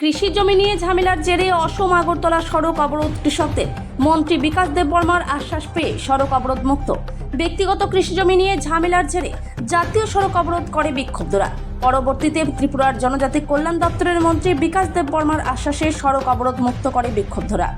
কৃষি জমি নিয়ে ঝামেলার জেরে অসম আগরতলা সড়ক অবরোধ কৃষকদের। মন্ত্রী বিকাশ দেব বর্মার আশ্বাস পেয়ে সড়ক অবরোধ মুক্ত। ব্যক্তিগত কৃষি জমি নিয়ে ঝামেলার জেরে জাতীয় সড়ক অবরোধ করে বিক্ষুব্ধরা। পরবর্তীতে ত্রিপুরার জনজাতি কল্যাণ দপ্তরের মন্ত্রী বিকাশ দেব বর্মার আশ্বাসে সড়ক অবরোধ মুক্ত করে বিক্ষুব্ধরা।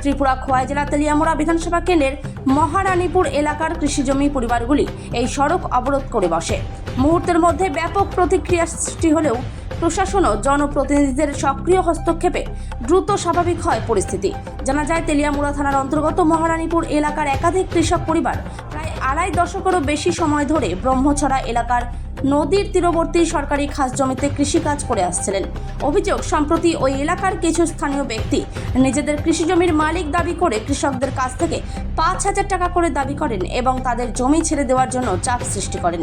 ত্রিপুরা খোয়াই জেলা তেলিয়ামোড়া বিধানসভা কেন্দ্রের মহারানীপুর এলাকার কৃষিজমি পরিবারগুলি এই সড়ক অবরোধ করে বসে। মুহূর্তের মধ্যে ব্যাপক প্রতিক্রিয়া সৃষ্টি হলেও প্রশাসন ও জনপ্রতিনিধিদের সক্রিয় হস্তক্ষেপে দ্রুত স্বাভাবিক হয় পরিস্থিতি। জানা যায়, তেলিয়ামুড়া থানার অন্তর্গত মহারানীপুর এলাকার একাধিক কৃষক পরিবার প্রায় আড়াই দশকেরও বেশি সময় ধরে ব্রহ্মছড়া এলাকার নদীর তীরবর্তী সরকারি খাস জমিতে কৃষিকাজ করে আসছিলেন। অভিযোগ, সম্প্রতি ওই এলাকার কিছু স্থানীয় ব্যক্তি নিজেদের কৃষি জমির মালিক দাবি করে কৃষকদের কাছ থেকে পাঁচ হাজার টাকা করে দাবি করেন এবং তাদের জমি ছেড়ে দেওয়ার জন্য চাপ সৃষ্টি করেন।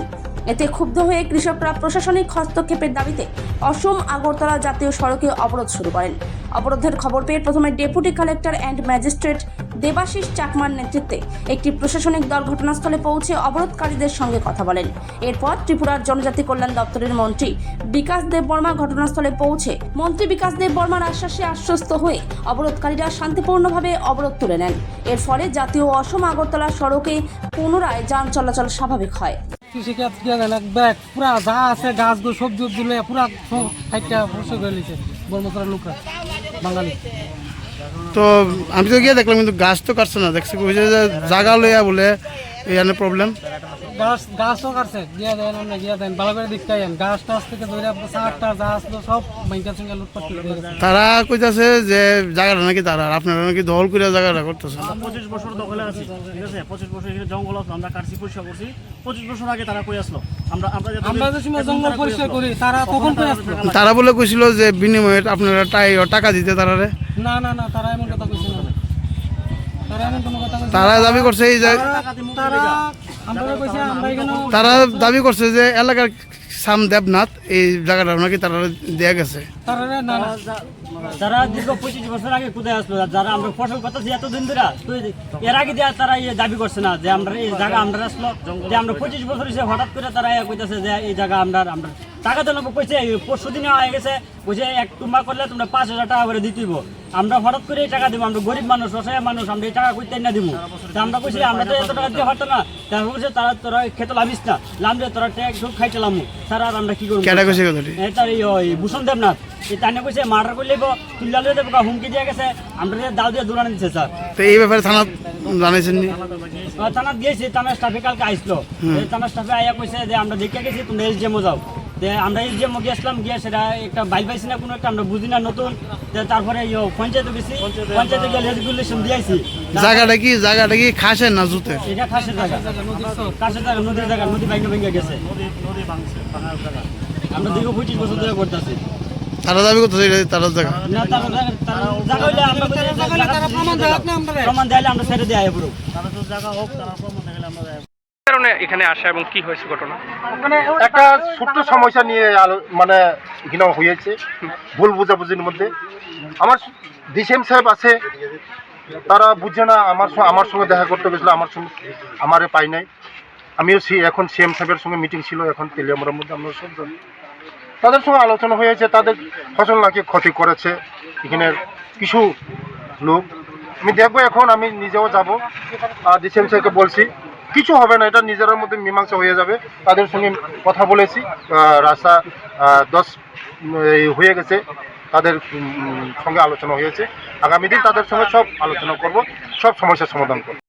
এতে ক্ষুব্ধ হয়ে কৃষকরা প্রশাসনিক হস্তক্ষেপের দাবিতে অসম আগরতলা জাতীয় সড়কে অবরোধ শুরু করেন। অবরোধের খবর পেয়ে প্রথমে deputy collector and magistrate Debashis চাকমার নেতৃত্বে একটি প্রশাসনিক দল ঘটনাস্থলে পৌঁছে অবরোধকারীদের সঙ্গে কথা বলেন। এরপর ত্রিপুরার জনজাতি কল্যাণ দপ্তরের মন্ত্রী বিকাশ দেব বর্মা ঘটনাস্থলে পৌঁছে মন্ত্রী বিকাশ দেব বর্মার আশ্বাসে আশ্বস্ত হয়ে অবরোধকারীরা শান্তিপূর্ণভাবে অবরোধ তুলে নেন। এর ফলে জাতীয় অসম আগরতলা সড়কে পুনরায় যান চলাচল স্বাভাবিক হয়। কৃষিকাজ দিয়ে এক ব্যাগ, পুরা যা আছে গাছগুলো, সবজি উবজি লইয়া পুরা খাইটা বসে করে লিছে বর্মতরা লোকরা বাঙালি। তো আমি তো গিয়ে দেখলাম, কিন্তু গাছ তো কাটছে না, দেখছি জায়গা লইয়া বলে এখানে প্রবলেম গাছ গাছও কাটছে। গিয়া দেন আমরা গিয়া দেন ভালো করে দেখতে আইন গাছ টাছ থেকে ধরে চারটা যা আসলো সব ব্যাংকের সঙ্গে লুটপাট করে গেছে। তারা কইতাছে যে জায়গাটা নাকি তারা আর আপনারা নাকি দখল করে জায়গাটা করতেছে পঁচিশ বছর দখলে আছি ঠিক আছে? পঁচিশ বছর এখানে জঙ্গল আসলো আমরা কাটছি পরিষ্কার করছি। পঁচিশ বছর আগে তারা কই আসলো? আমরা আমরা যে সময় জঙ্গল পরিষ্কার করি তারা তখন করে আসলো? তারা বলে কইছিল যে বিনিময়ে আপনারা টাই- টাকা দিতে তারারে। না না না তারা এমন কথা কইছে না। তারা দাবি করছে এই যে তারা আমরা কইছে আমরা এখানে তারা দাবি করছে যে এলাকার সাম দেবনাথ এই জায়গাটা নাকি তারা দেয়া গেছে। যারা দীর্ঘ পঁচিশ বছর আগে কোথায় আসলো যারা আমরা ফসল করতেছি এতদিন ধরে এর আগে দিয়ে তারা ইয়ে দাবি করছে না যে আমরা এই জায়গা আমরা আসলো যে আমরা পঁচিশ বছর হিসেবে হঠাৎ করে তারা কইতেছে যে এই জায়গা আমরা আমরা টাকা তো নেব কইছে পরশু দিনে হয়ে গেছে কইছে এক টুমা করলে তোমরা পাঁচ হাজার টাকা করে দিতেইব আমরা হঠাৎ করে এই টাকা দিব আমরা গরিব মানুষ অসহায় মানুষ আমরা এই টাকা কইতে না দিব? তা আমরা কইছি আমরা তো এত টাকা দিয়ে পারতো না। তারপর বলছে তারা তোরা খেতে লাভিস না। লামলে তোরা ট্যাক্স খাইতে লামু। তারা আর আমরা কি করব? এটার এই ওই ভূষণ দেবনাথ। এই তানে কইছে মার্ডার করলে তুল্লা লয়ে দেবো হুমকি দিয়ে গেছে আমরা দাও দিয়ে দৌড়ানো দিচ্ছে স্যার। তো এই ব্যাপারে থানা জানাইছেন থানা দিয়েছি থানা স্টাফে কালকে আইসলো। এই থানা স্টাফে আইয়া কইছে যে আমরা দেখে গেছি তোমরা এস জেমো যাও। যে আমরা এস জেমো গেছিলাম গিয়ে সেটা একটা বাইল পাইছি না কোনো একটা আমরা বুঝি না নতুন। তারপরে পঞ্চায়েতে গেছি পঞ্চায়েতে গিয়ে রেগুলেশন দিয়েছি জায়গাটা কি জায়গাটা কি খাসের না জুতের? এটা খাসের জায়গা। খাসের জায়গা নদীর জায়গা নদী ভেঙে ভেঙে গেছে। আমরা দীর্ঘ পঁচিশ বছর ধরে করতেছি। তারা দাবি করতেছে এটা তারা জায়গা। না তারা তারা জায়গা হইলে আমরা যে তারা প্রমাণ দেয় না আমরা। প্রমাণ দিলে আমরা ছেড়ে দেয় পুরো কারণে এখানে আসা এবং কি হয়েছে ঘটনা? একটা ছোট্ট সমস্যা নিয়ে আলো মানে এখানে হয়েছে, ভুল বোঝাবুঝির মধ্যে। আমার ডিসিএম সাহেব আছে, তারা বুঝছে না, আমার আমার সঙ্গে দেখা করতে গেছিল, আমার সঙ্গে আমারে পাই নাই। আমিও সি এখন সিএম সাহেবের সঙ্গে মিটিং ছিল, এখন তেলিয়ামোড়ার মধ্যে আমরা সব জানি। তাদের সঙ্গে আলোচনা হয়েছে, তাদের ফসল নাকি ক্ষতি করেছে এখানে কিছু লোক। আমি দেখব এখন, আমি নিজেও যাব। আর ডিসিএম সাহেবকে বলছি কিছু হবে না, এটা নিজেরার মধ্যে মীমাংসা হয়ে যাবে। তাদের সঙ্গে কথা বলেছি। রাস্তা দশ হয়ে গেছে। তাদের সঙ্গে আলোচনা হয়েছে। আগামী দিন তাদের সঙ্গে সব আলোচনা করব, সব সমস্যার সমাধান করব।